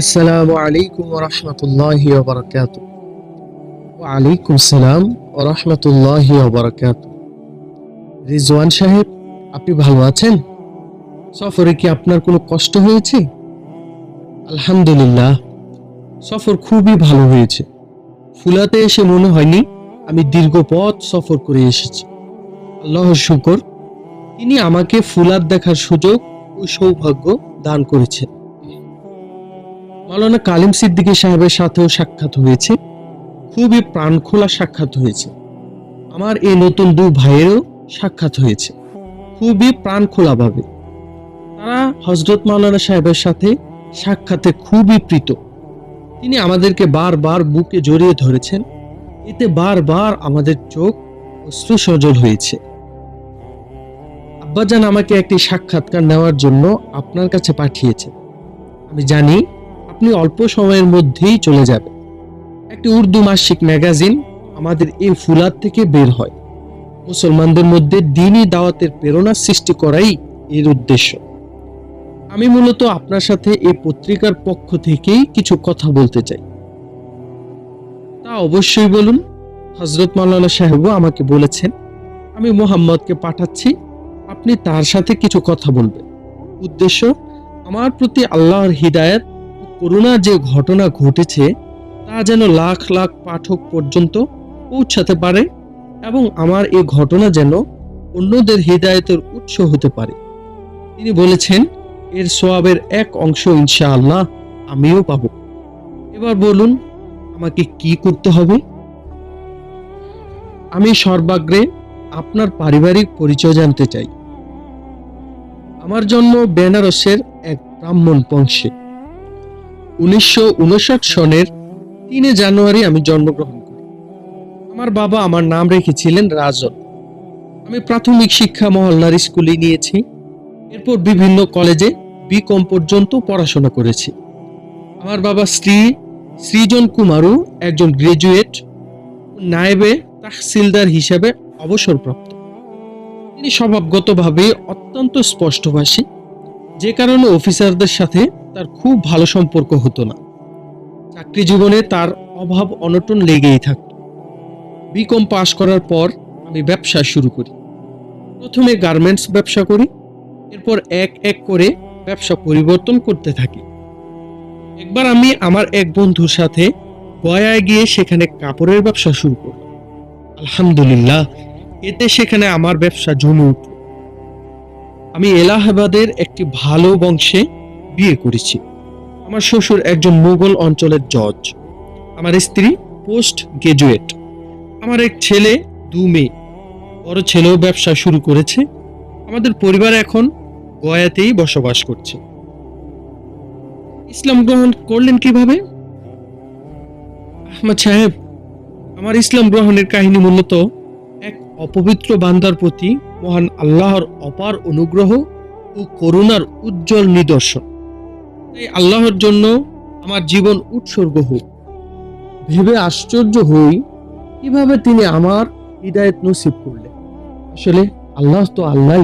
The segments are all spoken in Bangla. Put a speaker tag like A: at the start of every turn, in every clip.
A: আসসালামু আলাইকুম রহমতুল্লাহ ওবরাকাত ওয়ালাইকুম সালাম রহমতুল্লাহ ওবরাকাত রিজওয়ান সাহেব, আপনি ভালো আছেন? সফরে কি আপনার কোনো কষ্ট হয়েছে? আলহামদুলিল্লাহ, সফর খুবই ভালো হয়েছে। ফুলাতে এসে মনে হয়নি আমি দীর্ঘ পথ সফর করে এসেছি। আল্লাহর শুকর, তিনি আমাকে ফুলাত দেখার সুযোগ ও সৌভাগ্য দান করেছেন। মাওলানা কালিম সিদ্দিকী সাহেবের সাথেও সাক্ষাৎ হয়েছে। খুবই প্রাণখোলা সাক্ষাৎ হয়েছে। আমার এই নতুন দু ভাইয়েরও সাক্ষাৎ হয়েছে। খুবই প্রাণখোলাভাবে তারা হজরত মাওলানা সাহেবের সাথে সাক্ষাতে খুবই প্রীত। তিনি আমাদেরকে বারবার বুকে জড়িয়ে ধরেছেন। এতে বারবার আমাদের চোখ অশ্রু সজল হয়েছে। আব্বাজান আমাকে একটি সাক্ষাৎকার নেওয়ার জন্য আপনার কাছে পাঠিয়েছে। আমি জানি আপনি অল্প সময়ের মধ্যেই চলে যাবেন। একটি উর্দু মাসিক ম্যাগাজিন আমাদের এই ফুলাদ থেকে বের হয়। মুসলমানদের মধ্যে দিনই দাওয়াতের প্রেরণা সৃষ্টি করাই এর উদ্দেশ্য। আমি মূলত আপনার সাথে এই পত্রিকার পক্ষ থেকেই কিছু কথা বলতে চাই। তা অবশ্যই বলুন হজরত মাওলানা সাহেবও আমাকে বলেছেন, আমি মোহাম্মদকে পাঠাচ্ছি, আপনি তার সাথে কিছু কথা বলবেন। উদ্দেশ্য, আমার প্রতি আল্লাহর হৃদায়ত করুণার যে ঘটনা ঘটেছে, তা যেন লাখ লাখ পাঠক পর্যন্ত পৌঁছাতে পারে এবং আমার এই ঘটনা যেন অন্যদের হৃদায়তের উৎস হতে পারে। তিনি বলেছেন, এর সোয়াবের এক অংশ ইনশাআল্লাহ আমিও পাব। এবার বলুন, আমাকে কি করতে হবে? আমি সর্বাগ্রে আপনার পারিবারিক পরিচয় জানতে চাই। আমার জন্ম বেনারসের এক ব্রাহ্মণ বংশে। উনিশশো সনের তিনে জানুয়ারি আমি জন্মগ্রহণ করি। আমার বাবা আমার নাম রেখেছিলেন রাজন। আমি প্রাথমিক শিক্ষা মহল্লার স্কুলে নিয়েছি। এরপর বিভিন্ন কলেজে বিকম পর্যন্ত পড়াশোনা করেছি। আমার বাবা শ্রী সৃজন কুমারও একজন গ্রাজুয়েট নায়েবে তাহসিলদার হিসাবে অবসরপ্রাপ্ত। তিনি স্বভাবগতভাবে অত্যন্ত স্পষ্টভাষী। যে কারণে অফিসারদের সাথে তার খুব ভালো সম্পর্ক হতো না। চাকরি জীবনে তার অভাব অনটন লেগেই থাকত। বিকম পাশ করার পর আমি ব্যবসা শুরু করি। প্রথমে গার্মেন্টস ব্যবসা করি, এরপর এক এক করে ব্যবসা পরিবর্তন করতে থাকি। একবার আমি আমার এক বন্ধুর সাথে গয়ায় গিয়ে সেখানে কাপড়ের ব্যবসা শুরু করলাম। আলহামদুলিল্লাহ, এতে সেখানে আমার ব্যবসা জমে উঠল। আমি এলাহাবাদের একটি ভালো বংশে বিয়ে করেছি। আমার শ্বশুর একজন মুঘল অঞ্চলের জজ। আমার স্ত্রী পোস্ট গ্রাজুয়েট আমার এক ছেলে, দু মেয়ে। বড় ছেলেও ব্যবসা শুরু করেছে। আমাদের পরিবার এখন গয়াতেই বসবাস করছে। ইসলাম গ্রহণ করলেন কীভাবে? আহমদ সাহেব, আমার ইসলাম গ্রহণের কাহিনী মূলত এক অপবিত্র বান্দার প্রতি মহান আল্লাহর অপার অনুগ্রহ ও করুণার উজ্জ্বল নিদর্শন। তাই আল্লাহর জন্য আমার জীবন উৎসর্গ হোক। ভেবে আশ্চর্য হই কীভাবে তিনি আমার হৃদায়ত নসিব করলেন। আসলে আল্লাহ তো আল্লাহ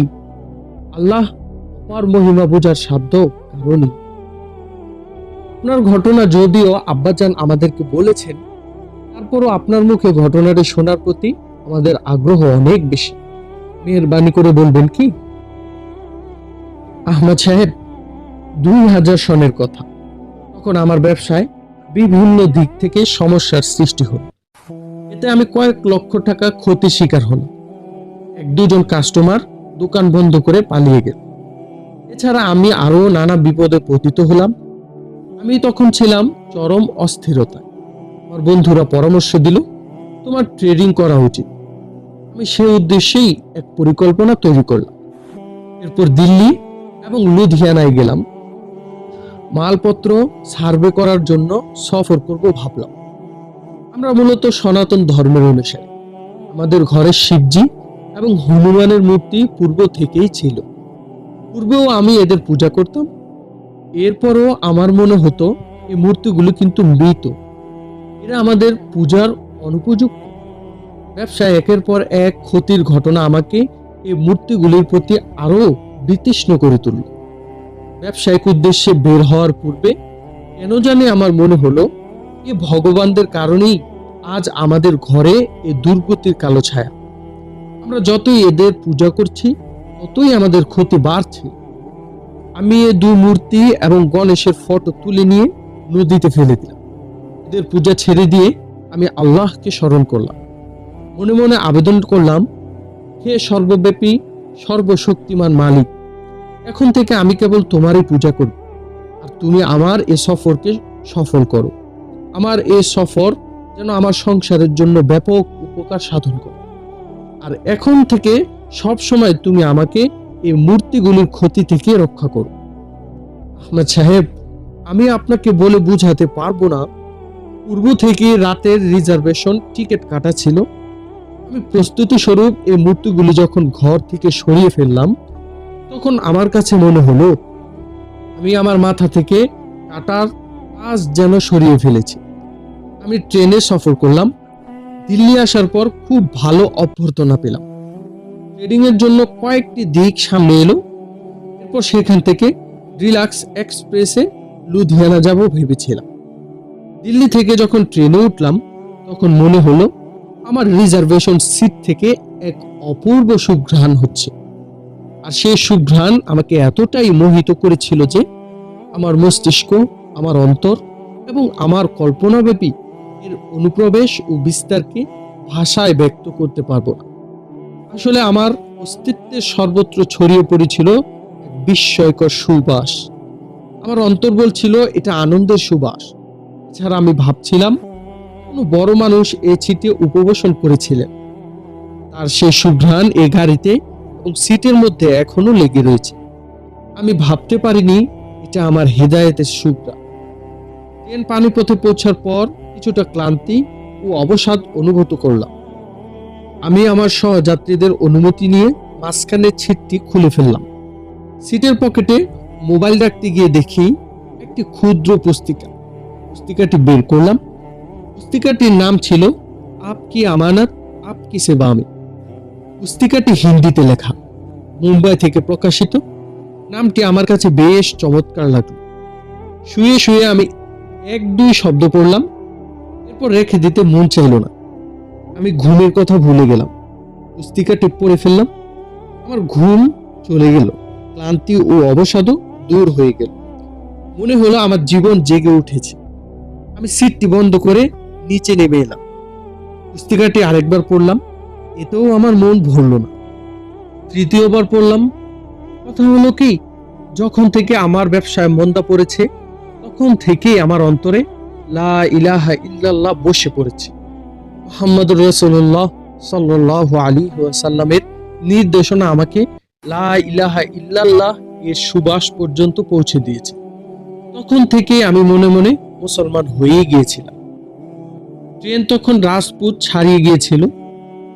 A: আল্লাহ অপার মহিমা বোঝার সাধ্য কারণই। আপনার ঘটনা যদিও আব্বাজান আমাদেরকে বলেছেন, তারপরও আপনার মুখে ঘটনাটি শোনার প্রতি আমাদের আগ্রহ অনেক বেশি। মেহরবানি করে বলবেন কি? আহমদ সাহেব দুই হাজার সনের কথা। তখন আমার ব্যবসায় বিভিন্ন দিক থেকে সমস্যার সৃষ্টি হল। এতে আমি কয়েক লক্ষ টাকা ক্ষতি শিকার হলাম। এক দুজন কাস্টমার দোকান বন্ধ করে পালিয়ে গেল। এছাড়া আমি আরও নানা বিপদে পতিত হলাম। আমি তখন ছিলাম চরম অস্থিরতায়। আমার বন্ধুরা পরামর্শ দিল, তোমার ট্রেডিং করা উচিত। আমি সেই উদ্দেশ্যেই এক পরিকল্পনা তৈরি করলাম। এরপর দিল্লি এবং লুধিয়ানায় গেলাম। মালপত্র সার্ভে করার জন্য সফর করব ভাবলাম। আমরা মূলত সনাতন ধর্মের অনুসারী। আমাদের ঘরে শিবজি এবং হনুমানের মূর্তি পূর্ব থেকেই ছিল। পূর্বেও আমি এদের পূজা করতাম। এরপরও আমার মনে হতো, এই মূর্তিগুলো কিন্তু মৃত। এরা আমাদের পূজার অনুপযুক্ত। ব্যবসায় একের পর এক ক্ষতির ঘটনা আমাকে এই মূর্তিগুলির প্রতি আরও বিতৃষ্ণ করে তুলল। ব্যবসায়িক উদ্দেশ্যে বের হওয়ার পূর্বে কেন জানি আমার মনে হলো, এ ভগবানদের কারণেই আজ আমাদের ঘরে এ দুর্গতির কালো ছায়া। আমরা যতই এদের পূজা করছি, ততই আমাদের ক্ষতি বাড়ছে। আমি এ দু মূর্তি এবং গণেশের ফটো তুলে নিয়ে নদীতে ফেলে দিলাম। এদের পূজা ছেড়ে দিয়ে আমি আল্লাহকে স্মরণ করলাম। মনে মনে আবেদন করলাম, হে সর্বব্যাপী, সর্বশক্তিমান মালিক এখন থেকে আমি কেবল তোমারই পূজা করব আর তুমি আমার এ সফরকে সফল করো। আমার এ সফর যেন আমার সংসারের জন্য ব্যাপক উপকার সাধন করে। আর এখন থেকে সব সময় তুমি আমাকে এই মূর্তিগুলির ক্ষতি থেকে রক্ষা করো। আহমেদ সাহেব, আমি আপনাকে বলে বুঝাতে পারব না, পূর্ব থেকে রাতের রিজার্ভেশন টিকিট কাটা ছিল। আমি প্রস্তুতি স্বরূপ এই মূর্তিগুলি যখন ঘর থেকে সরিয়ে ফেললাম তখন আমার কাছে মনে হলো, আমি আমার মাথা থেকে কাটার কাজ যেন সরিয়ে ফেলেছি। আমি ট্রেনে সফর করলাম। দিল্লি আসার পর খুব ভালো অভ্যর্থনা পেলাম। ট্রেডিং এর জন্য কয়েকটি দিক সামনে এলো। এরপর সেখান থেকে রিলাক্স এক্সপ্রেসে লুধিয়ানা যাব ভেবেছিলাম। দিল্লি থেকে যখন ট্রেনে উঠলাম, তখন মনে হলো, আমার রিজার্ভেশন সিট থেকে এক অপূর্ব সুঘ্রাণ হচ্ছে। আর সেই সুঘ্রাণ আমাকে এতটাই মোহিত করেছিল যে আমার মস্তিষ্ক, আমার অন্তর এবং আমার কল্পনাব্যাপী এর অনুপ্রবেশ ও বিস্তারকে ভাষায় ব্যক্ত করতে পারব না। আসলে আমার অস্তিত্বের সর্বত্র ছড়িয়ে পড়েছিল এক বিস্ময়কর সুবাস। আমার অন্তর বলছিল এটা আনন্দের সুবাস। এছাড়া আমি ভাবছিলাম, কোনো বড় মানুষ এ ছিটে উপবেশন করেছিলেন। তার সেই সুঘ্রাণ এ গাড়িতে এবং সিটের মধ্যে এখনও লেগে রয়েছে। আমি ভাবতে পারিনি এটা আমার হেদায়েতের সুঘ্রাণ ট্রেন পানিপথে পৌঁছার পর কিছুটা ক্লান্তি ও অবসাদ অনুভূত করলাম। আমি আমার সহযাত্রীদের অনুমতি নিয়ে মাঝখানের ছিটটি খুলে ফেললাম। সিটের পকেটে মোবাইল রাখতে গিয়ে দেখি একটি ক্ষুদ্র পুস্তিকা। পুস্তিকাটি বের করলাম। পুস্তিকাটির নাম ছিল আপ কি আমানত আপ কি সেবা আমি পুস্তিকাটি হিন্দিতে লেখা, মুম্বাই থেকে প্রকাশিত। নামটি আমার কাছে বেশ চমৎকার লাগল। শুয়ে শুয়ে আমি এক দুই শব্দ পড়লাম, এরপর রেখে দিতে মন চাইল না। আমি ঘুমের কথা ভুলে গেলাম, পুস্তিকাটি পড়ে ফেললাম। আমার ঘুম চলে গেল, ক্লান্তি ও অবসাদও দূর হয়ে গেল। মনে হলো আমার জীবন জেগে উঠেছে। আমি সিটটি বন্ধ করে নিচে নেমে এলাম। পুস্তিকাটি আরেকবার পড়লাম। এতেও আমার মন ভরল না। তৃতীয়বার পড়লাম, কথা হলো কি, যখন থেকে আমার ব্যবসায় মন্দা পড়েছে, তখন থেকেই আমার অন্তরে লা ইলাহা ইল্লাল্লাহ বসে পড়েছে। মোহাম্মদ রসুল্লাহ সাল্লাহ আলী সাল্লামের নির্দেশনা আমাকে লা ইলাহা ইল্লাল্লাহ এর সুবাস পর্যন্ত পৌঁছে দিয়েছে। তখন থেকে আমি মনে মনে মুসলমান হয়ে গিয়েছিলাম। ট্রেন তখন রাজপুত ছাড়িয়ে গিয়েছিল।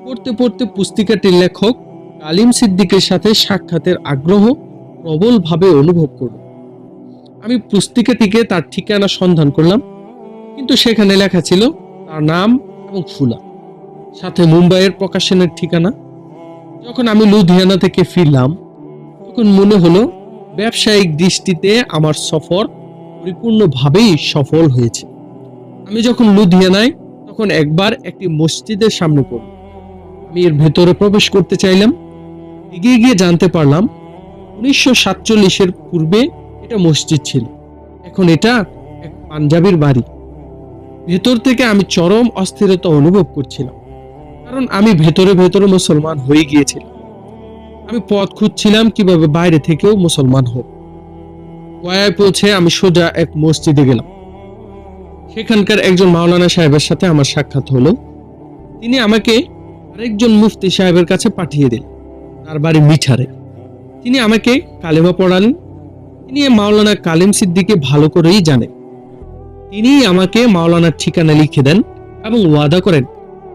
A: পড়তে পড়তে পুস্তিকাটির লেখক কালিম সিদ্দিকের সাথে সাক্ষাতের আগ্রহ প্রবলভাবে অনুভব করল। আমি পুস্তিকাটিকে তার ঠিকানা সন্ধান করলাম, কিন্তু সেখানে লেখা ছিল তার নাম এবং ফুলা, সাথে মুম্বাইয়ের প্রকাশনের ঠিকানা। যখন আমি লুধিয়ানা থেকে ফিরলাম, তখন মনে হলো ব্যবসায়িক দৃষ্টিতে আমার সফর পরিপূর্ণভাবেই সফল হয়েছে। আমি যখন লুধিয়ানায়, তখন একবার একটি মসজিদের সামনে পড়ল আমি এর ভেতরে প্রবেশ করতে চাইলাম। এগিয়ে গিয়ে জানতে পারলাম, উনিশশো সাতচল্লিশের পূর্বে এটা মসজিদ ছিল। এখন এটা এক পাঞ্জাবির বাড়ি। ভেতর থেকে আমি চরম অস্থিরতা অনুভব করছিলাম, কারণ আমি ভেতরে ভেতরে মুসলমান হয়ে গিয়েছিলাম। আমি পথ খুঁজছিলাম কীভাবে বাইরে থেকেও মুসলমান হোক গয়ায় পৌঁছে আমি সোজা এক মসজিদে গেলাম। সেখানকার একজন মাওলানা সাহেবের সাথে আমার সাক্ষাৎ হলো। তিনি আমাকে আরেকজন মুফতি সাহেবের কাছে পাঠিয়ে দিলেন তার বাড়ি মিঠারে। তিনি আমাকে কালেমা পড়ালেন। তিনি মাওলানা কালিম সিদ্দিকে ভালো করেই জানেন। তিনি আমাকে মাওলানার ঠিকানা লিখে দেন এবং ওয়াদা করেন,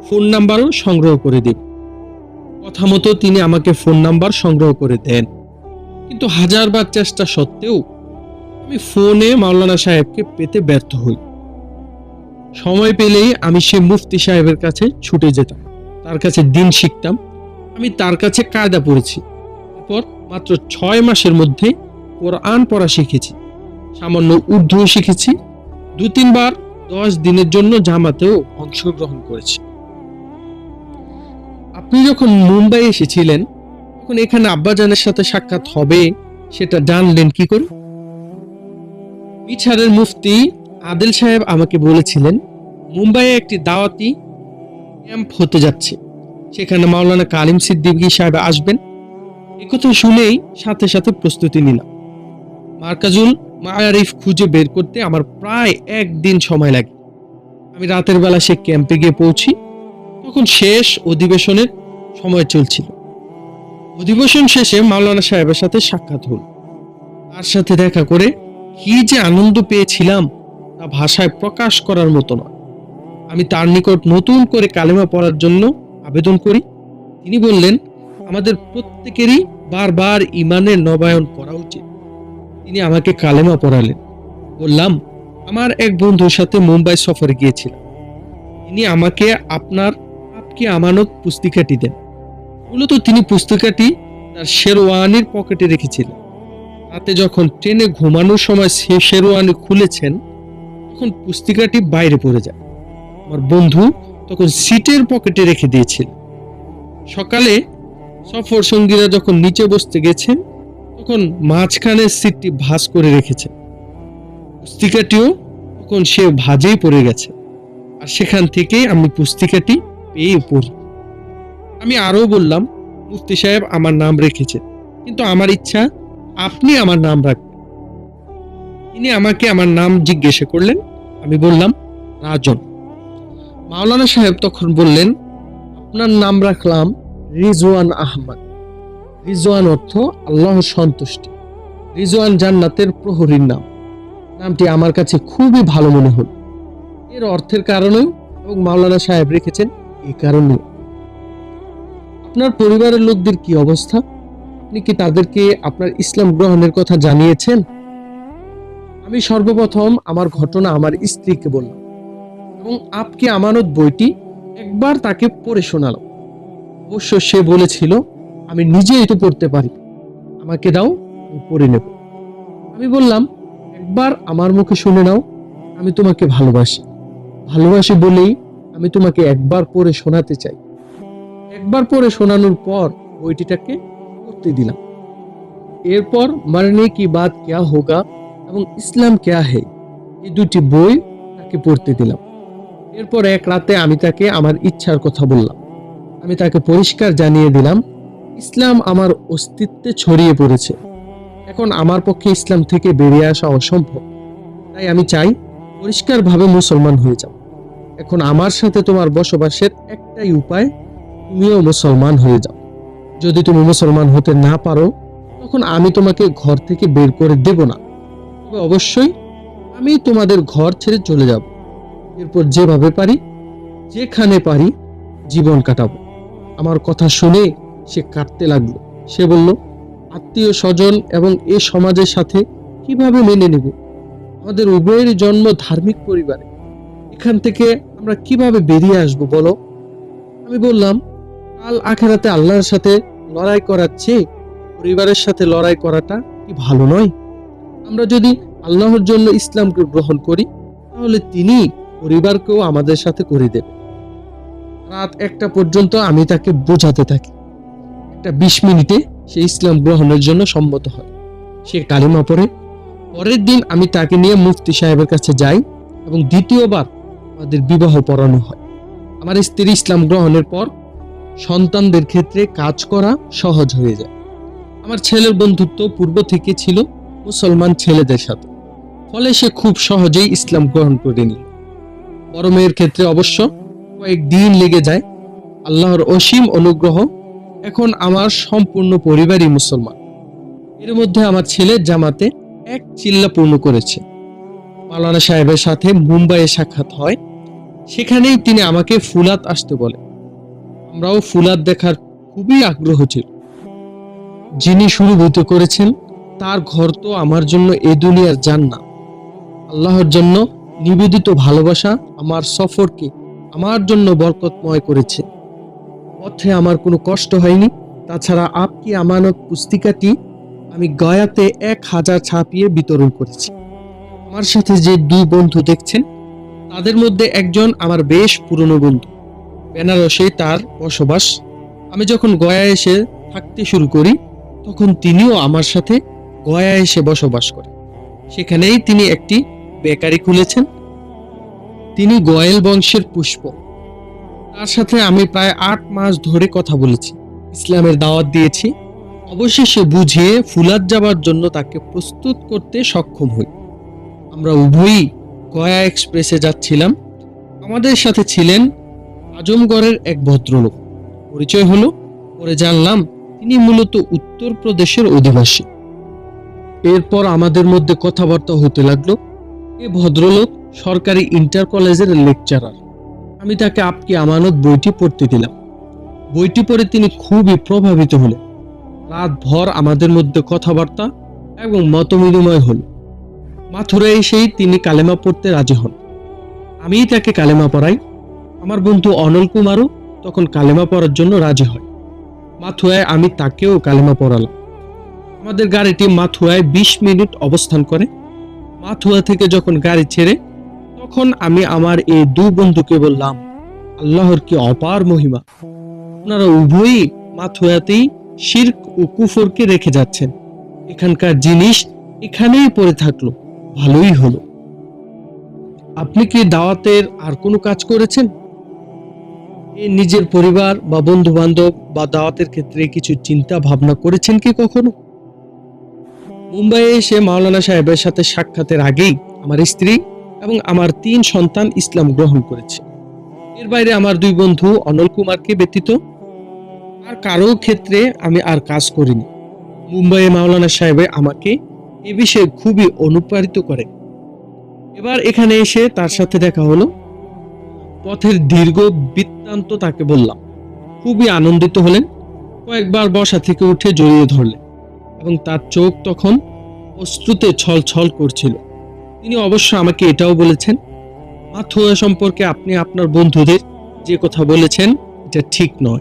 A: ফোন নাম্বারও সংগ্রহ করে দিন। কথা মতো তিনি আমাকে ফোন নাম্বার সংগ্রহ করে দেন। কিন্তু হাজারবার চেষ্টা সত্ত্বেও আমি ফোনে মাওলানা সাহেবকে পেতে ব্যর্থ হই। সময় পেলেই আমি সে মুফতি সাহেবের কাছে ছুটে যেতাম। তার কাছে দিন শিখতাম। আমি তার কাছে কায়দা পড়েছি। এরপর মাত্র ছয় মাসের মধ্যে কোরআন পড়া শিখেছি। সামান্য উর্দু শিখেছি। দু তিনবার দশ দিনের জন্য জামাতেও অংশগ্রহণ করেছি। আপনি যখন মুম্বাই এসেছিলেন, তখন এখানে আব্বাজানের সাথে সাক্ষাৎ হবে, সেটা জানলেন কি করে? মিছারের মুফতি আদিল সাহেব আমাকে বলেছিলেন, মুম্বাইয়ে একটি দাওয়াতি ক্যাম্প হতে যাচ্ছে। সেখানে মাওলানা কালিম সিদ্দিকী সাহেব আসবেন। একথা শুনেই সাথে সাথে প্রস্তুতি নিলাম। মার্কাজুল মায়ারিফ খুঁজে বের করতে আমার প্রায় একদিন সময় লাগে। আমি রাতের বেলা সে ক্যাম্পে গিয়ে পৌঁছি। তখন শেষ অধিবেশনের সময় চলছিল। অধিবেশন শেষে মাওলানা সাহেবের সাথে সাক্ষাৎ হল। তার সাথে দেখা করে কি যে আনন্দ পেয়েছিলাম তা ভাষায় প্রকাশ করার মতো নয়। আমি তার নিকট নতুন করে কালেমা পড়ার জন্য আবেদন করি। তিনি বললেন, আমাদের প্রত্যেকেরই বারবার ইমানের নবায়ন করা উচিত। তিনি আমাকে কালেমা পড়ালেন। বললাম, আমার এক বন্ধুর সাথে মুম্বাই সফরে গিয়েছিলাম। তিনি আমাকে আপনার আপকে আমানত পুস্তিকাটি দেন। মূলত তিনি পুস্তিকাটি তার শেরওয়ানির পকেটে রেখেছিলেন। রাতে যখন ট্রেনে ঘুমানোর সময় সে শেরওয়ানি খুলেছেন, তখন পুস্তিকাটি বাইরে পড়ে যায়। আমার বন্ধু তখন সিটের পকেটে রেখে দিয়েছিল। সকালে সফর সঙ্গীরা যখন নিচে বসতে গেছেন, তখন মাঝখানের সিটটি ভাঁজ করে রেখেছেন পুস্তিকাটিও তখন সে ভাজেই পড়ে গেছে। আর সেখান থেকে আমি পুস্তিকাটি পেয়ে পড়ি। আমি আরও বললাম, মুফতি সাহেব আমার নাম রেখেছেন কিন্তু আমার ইচ্ছা আপনি আমার নাম রাখবেন। তিনি আমাকে আমার নাম জিজ্ঞাসা করলেন। আমি বললাম, রাজন। মাওলানা সাহেব তখন বললেন, আপনার নাম রাখলাম রিজওয়ান আহমদ। রিজওয়ান অর্থ আল্লাহর সন্তুষ্টি। রিজওয়ান জান্নাতের প্রহরীর নাম। নামটি আমার কাছে খুবই ভালো মনে হল। এর অর্থের কারণেও এবং মাওলানা সাহেব রেখেছেন এই কারণেও। আপনার পরিবারের লোকদের কি অবস্থা? আপনি কি তাদেরকে আপনার ইসলাম গ্রহণের কথা জানিয়েছেন? আমি সর্বপ্রথম আমার ঘটনা আমার স্ত্রীকে বললাম। এবং আপকে আমানত বইটি একবার তাকে পড়ে শোনালাম। অবশ্য সে বলেছিল, আমি নিজে এটা পড়তে পারি। আমাকে দাও পড়ে নেব। আমি বললাম, একবার আমার মুখে শুনে নাও, আমি তোমাকে ভালোবাসি। ভালোবাসি বলেই আমি তোমাকে একবার পড়ে শোনাতে চাই। একবার পড়ে শোনানোর পর বইটিটাকে পড়তে দিলাম। এরপর মরনে কি বাদ ক্যা হোগা এবং ইসলাম ক্যা হে, এই দুটি বই তাকে পড়তে দিলাম। এরপর এক রাতে আমি তাকে আমার ইচ্ছার কথা বললাম। আমি তাকে পরিষ্কার জানিয়ে দিলাম, ইসলাম আমার অস্তিত্বে ছড়িয়ে পড়েছে। এখন আমার পক্ষে ইসলাম থেকে বেরিয়ে আসা অসম্ভব। তাই আমি চাই পরিষ্কারভাবে মুসলমান হয়ে যাও। এখন আমার সাথে তোমার বসবাসের একটাই উপায়, তুমিও মুসলমান হয়ে যাও। যদি তুমি মুসলমান হতে না পারো, তখন আমি তোমাকে ঘর থেকে বের করে দেব না। তবে অবশ্যই আমি তোমাদের ঘর ছেড়ে চলে যাব। এরপর যেভাবে পারি, যেখানে পারি জীবন কাটাবো। আমার কথা শুনে সে কাটতে লাগল। সে বলল, আত্মীয় স্বজন এবং এ সমাজের সাথে কীভাবে মেনে নেব? আমাদের উভয়ের জন্ম ধার্মিক পরিবারে। এখান থেকে আমরা কীভাবে বেরিয়ে আসব বলো? আমি বললাম, কাল আখেরাতে আল্লাহর সাথে লড়াই করার চেয়ে পরিবারের সাথে লড়াই করাটা কি ভালো নয়? আমরা যদি আল্লাহর জন্য ইসলামকে গ্রহণ করি, তাহলে তিনি পরিবারকেও আমাদের সাথে করে দেবে। রাত একটা পর্যন্ত আমি তাকে বোঝাতে থাকি। একটা বিশ মিনিটে সে ইসলাম গ্রহণের জন্য সম্মত হয়। সে কালিমা পড়ে। পরের দিন আমি তাকে নিয়ে মুফতি সাহেবের কাছে যাই এবং দ্বিতীয়বার আমাদের বিবাহ পড়ানো হয়। আমার স্ত্রী ইসলাম গ্রহণের পর সন্তানদের ক্ষেত্রে কাজ করা সহজ হয়ে যায়। আমার ছেলের বন্ধুত্ব পূর্ব থেকে ছিল মুসলমান ছেলেদের সাথে। ফলে সে খুব সহজেই ইসলাম গ্রহণ করে নিল। মেয়ের ক্ষেত্রে অবশ্য কয়েকদিন লেগে যায়। আল্লাহর অসীম অনুগ্রহ। এখন আমার সম্পূর্ণ পরিবারই মুসলমান। এর মধ্যে আমার ছেলে জামাতে এক চিল্লা পূর্ণ করেছে। মাওলানা সাহেবের সাথে মুম্বাইয়ে সাক্ষাৎ হয়। সেখানেই তিনি আমাকে ফুলাত আসতে বলে। আমরাও ফুলাত দেখার খুবই আগ্রহ ছিল। যিনি শুরুভূত করেছেন, তার ঘর তো আমার জন্য এ দুনিয়ার জান্না আল্লাহর জন্য নিবেদিত ভালোবাসা আমার সফরকে আমার জন্য বরকতময় করেছে। পথে আমার কোনো কষ্ট হয়নি। তাছাড়া আপকি আমানত পুস্তিকাটি আমি গয়াতে এক হাজার ছাপিয়ে বিতরণ করেছি। আমার সাথে যে দুই বন্ধু দেখছেন, তাদের মধ্যে একজন আমার বেশ পুরনো বন্ধু। বেনারসে তার বসবাস। আমি যখন গয়া এসে থাকতে শুরু করি, তখন তিনিও আমার সাথে গয়া এসে বসবাস করেন। সেখানেই তিনি একটি বেকারি খুলেছেন? তিনি গোয়েল বংশের পুষ্প। তার সাথে আমি প্রায় আট মাস ধরে কথা বলেছি। ইসলামের দাওয়াত দিয়েছি। অবশেষে বুঝিয়ে ফুলাদ যাবার জন্য তাকে প্রস্তুত করতে সক্ষম হই। আমরা উভয়ই গয়া এক্সপ্রেসে যাচ্ছিলাম। আমাদের সাথে ছিলেন আজমগড়ের এক ভদ্রলোক। পরিচয় হলো, পরে জানলাম তিনি মূলত উত্তরপ্রদেশের অধিবাসী। এরপর আমাদের মধ্যে কথাবার্তা হতে লাগল। এ ভদ্রলোক সরকারি ইন্টার কলেজের লেকচারার আমি তাকে আপকি আমানত বইটি পড়তে দিলাম। বইটি পড়ে তিনি খুবই প্রভাবিত হলেন। রাত ভর আমাদের মধ্যে কথাবার্তা এবং মতবিনিময় হল। মাথুরায় এসেই তিনি কালেমা পড়তে রাজি হন। আমিই তাকে কালেমা পড়াই। আমার বন্ধু অনল কুমারও তখন কালেমা পড়ার জন্য রাজি হয়। মাথুয়ায় আমি তাকেও কালেমা পড়ালাম। আমাদের গাড়িটি মাথুয়ায় বিশ মিনিট অবস্থান করে। মাথুয়া থেকে যখন গাড়ি ছেড়ে, তখন আমি আমার এই দু বন্ধুকে বললাম, আল্লাহর কি অপার মহিমা? আপনারা উভয়ই মাথুয়াতেই শির্ক ও কুফরকে রেখে যাচ্ছেন। এখানকার জিনিস এখানেই পড়ে থাকল, ভালোই হলো। আপনি কি দাওয়াতের আর কোনো কাজ করেছেন? নিজের পরিবার বা বন্ধু বান্ধব বা দাওয়াতের ক্ষেত্রে কিছু চিন্তা ভাবনা করেছেন কি কখনো? মুম্বাইয়ে এসে মাওলানা সাহেবের সাথে সাক্ষাতের আগেই আমার স্ত্রী এবং আমার তিন সন্তান ইসলাম গ্রহণ করেছে। এর বাইরে আমার দুই বন্ধু অনল কুমারকে ব্যতীত আর কারও ক্ষেত্রে আমি আর কাজ করিনি। মুম্বাইয়ে মাওলানা সাহেবে আমাকে এ বিষয়ে খুবই অনুপ্রাণিত করে এবার এখানে এসে তার সাথে দেখা হলো। পথের দীর্ঘ বৃত্তান্ত তাকে বললাম। খুবই আনন্দিত হলেন। কয়েকবার বসা থেকে উঠে জড়িয়ে ধরলেন। এবং তার চোখ তখন অশ্রুতে ছল ছল করছিল। তিনি অবশ্য আমাকে এটাও বলেছেন, মাথুয়া সম্পর্কে আপনি আপনার বন্ধুদের যে কথা বলেছেন, এটা ঠিক নয়।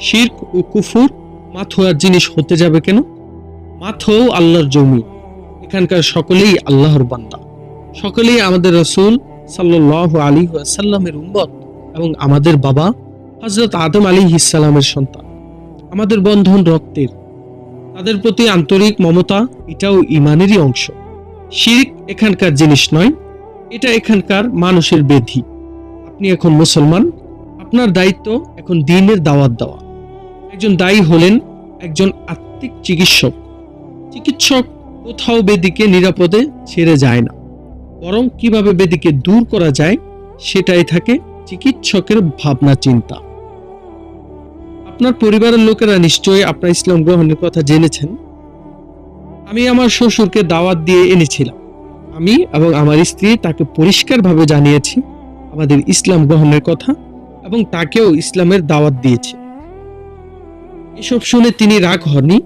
A: শির্ক ও কুফুর মাথুয়ার জিনিস হতে যাবে কেন? মাথুয়াও আল্লাহর জমি। এখানকার সকলেই আল্লাহর বান্দা। সকলেই আমাদের রসুল সাল্লাহ আলী সাল্লামের উম্মত এবং আমাদের বাবা হজরত আদম আলী ইসালামের সন্তান। আমাদের বন্ধন রক্তের। তাদের প্রতি আন্তরিক মমতা, এটাও ইমানেরই অংশ। শিরিক এখানকার জিনিস নয়, এটা এখানকার মানুষের বেধি। আপনি এখন মুসলমান, আপনার দায়িত্ব এখন দিনের দাওয়াত দেওয়া। একজন দায়ী হলেন একজন আত্মিক চিকিৎসক। চিকিৎসক কোথাও বেদিকে নিরাপদে ছেড়ে যায় না। বরং কীভাবে বেদিকে দূর করা যায়, সেটাই থাকে চিকিৎসকের ভাবনা চিন্তা আপনার পরিবারের লোকেরা নিশ্চয়ই আপনার ইসলাম গ্রহণের কথা জেনেছেন। আমি আমার শ্বশুরকে দাওয়াত দিয়ে এনেছিলাম। আমি এবং আমার স্ত্রী তাকে পরিষ্কারভাবে জানিয়েছি আমাদের ইসলাম গ্রহণের কথা এবং তাকেও ইসলামের দাওয়াত দিয়েছি। এসব শুনে তিনি রাগ হননি।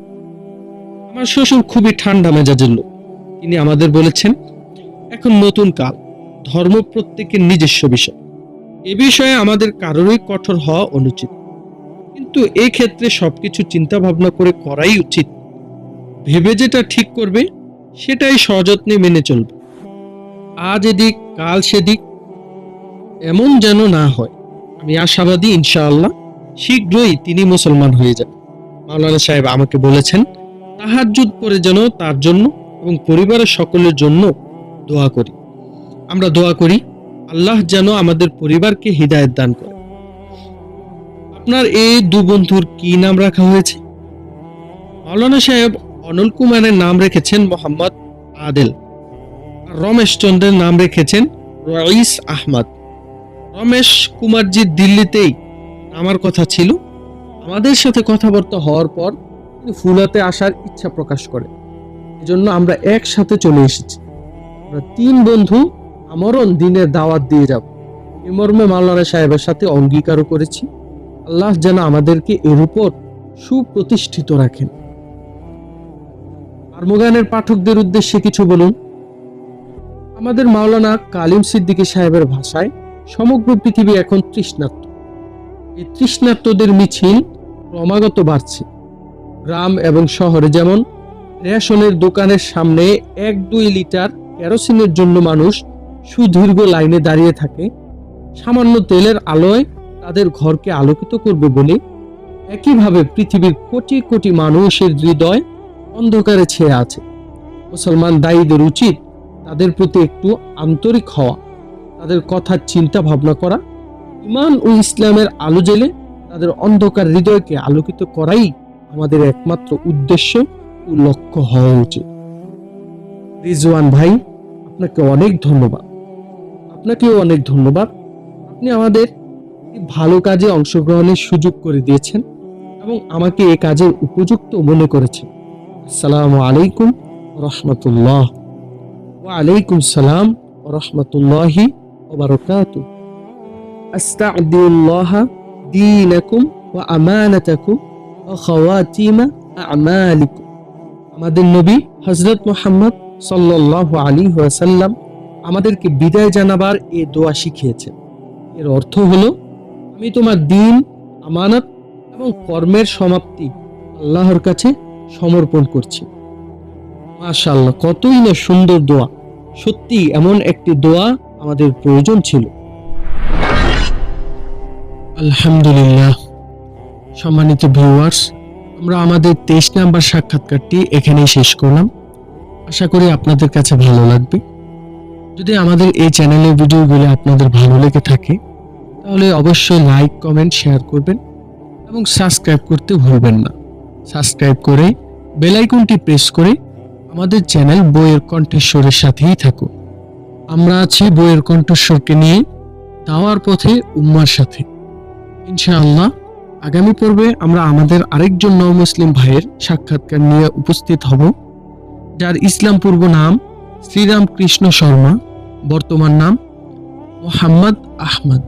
A: আমার শ্বশুর খুবই ঠান্ডা মেজাজের লোক। তিনি আমাদের বলেছেন, এখন নতুন কাল, ধর্ম প্রত্যেকের নিজস্ব বিষয়। এ বিষয়ে আমাদের কারোরই কঠোর হওয়া অনুচিত। কিন্তু এই ক্ষেত্রে সবকিছু চিন্তা ভাবনা করে করাই উচিত। ভেবে যেটা ঠিক করবে, সেটাই সযত্নে মেনে চলবে। আজ এদিক, কাল সেদিক, এমন যেন না হয়। আমি আশাবাদী, ইনশাআল্লাহ, শীঘ্রই তিনি মুসলমান হয়ে যান মাওলানা সাহেব আমাকে বলেছেন, তাহাজ্জুদ করে যেন তার জন্য এবং পরিবারের সকলের জন্য দোয়া করি। আমরা দোয়া করি, আল্লাহ যেন আমাদের পরিবারকে হৃদায়ত দান করে। আপনার এই দু বন্ধুর কি নাম রাখা হয়েছে? মাওলানা সাহেব অনল কুমারের নাম রেখেছেন মোহাম্মদ আদেল, আর রমেশ চন্দ্রের নাম রেখেছেন রইস আহমদ। রমেশ কুমারজি দিল্লিতেই আমার কথা ছিল, আমাদের সাথে কথাবার্তা হওয়ার পর তিনি ফুলাতে আসার ইচ্ছা প্রকাশ করে। এজন্য আমরা একসাথে চলে এসেছি। আমরা তিন বন্ধু আমরণ দিনের দাওয়াত দিয়ে যাব। এ মাওলানা সাহেবের সাথে অঙ্গীকারও করেছি। আল্লাহ যেন আমাদেরকে এর উপর সুপ্রতিষ্ঠিত রাখেন। আর্মগানের পাঠকদের উদ্দেশ্যে কিছু বলুন। আমাদের মাওলানা কালিম সিদ্দিকী সাহেবের ভাষায় সমগ্র পৃথিবী এখন তৃষ্ণার্ত। এই তৃষ্ণার্তদের মিছিল ক্রমাগত বাড়ছে। গ্রাম এবং শহরে যেমন রেশনের দোকানের সামনে এক দুই লিটার কেরোসিনের জন্য মানুষ সুদীর্ঘ লাইনে দাঁড়িয়ে থাকে, সামান্য তেলের আলোয় তাদের ঘরকে আলোকিত করবে বলে একইভাবে পৃথিবীর কোটি কোটি মানুষের হৃদয় অন্ধকারে ছেয়ে আছে। মুসলমান দায়ীদের উচিত তাদের প্রতি একটু আন্তরিক হওয়া, তাদের কথার চিন্তা ভাবনা করা ইমান ও ইসলামের আলো জেলে তাদের অন্ধকার হৃদয়কে আলোকিত করাই আমাদের একমাত্র উদ্দেশ্য ও লক্ষ্য হওয়া উচিত। রিজওয়ান ভাই, আপনাকে অনেক ধন্যবাদ। আপনাকেও অনেক ধন্যবাদ। আপনি আমাদের ভালো কাজে অংশগ্রহণের সুযোগ করে দিয়েছেন এবং আমাকে এ কাজের উপযুক্ত মনে করেছেন। আসসালামু আলাইকুম রহমতুল্লাহ। ওয়ালাইকুম সালাম রহমতুল্লাহি ওবরকাতু আস্তাউদ্দিল্লাহ দীনাকুম ওয়া আমানাতাকুম ওয়া খাওয়াতিমা আমালিকুম। আমাদের নবী হযরত মুহাম্মদ সাল্লাল্লাহু আলাইহি ওয়াসাল্লাম আমাদেরকে বিদায় জানাবার এ দোয়া শিখিয়েছেন। এর অর্থ হলো আমি তোমার দিন, আমানত এবং কর্মের সমাপ্তি আল্লাহর কাছে সমর্পণ করছি। মাশাআল্লাহ, কতই না সুন্দর দোয়া। সত্যি এমন একটি দোয়া আমাদের প্রয়োজন ছিল। আলহামদুলিল্লাহ। সম্মানিত ভিউয়ার্স আমরা আমাদের তেইশ নাম্বার সাক্ষাৎকারটি এখানেই শেষ করলাম। আশা করি আপনাদের কাছে ভালো লাগবে। যদি আমাদের এই চ্যানেলের ভিডিওগুলো আপনাদের ভালো লেগে থাকে তাহলে অবশ্যই লাইক কমেন্ট শেয়ার করবেন এবং সাবস্ক্রাইব করতে ভুলবেন না। সাবস্ক্রাইব করে বেল আইকনটি প্রেস করে আমাদের চ্যানেল বইয়ের কণ্ঠস্বরের সাথেই থাকুন। আমরা আছি বইয়ের কণ্ঠস্বরকে নিয়ে দাওয়ার পথে উম্মার সাথে। ইনশাআল্লাহ আগামী পর্বে আমরা আমাদের আরেকজন নও মুসলিম ভাইয়ের সাক্ষাৎকার নিয়ে উপস্থিত হব, যার ইসলাম পূর্ব নাম শ্রীরামকৃষ্ণ শর্মা, বর্তমান নাম মোহাম্মদ আহমদ।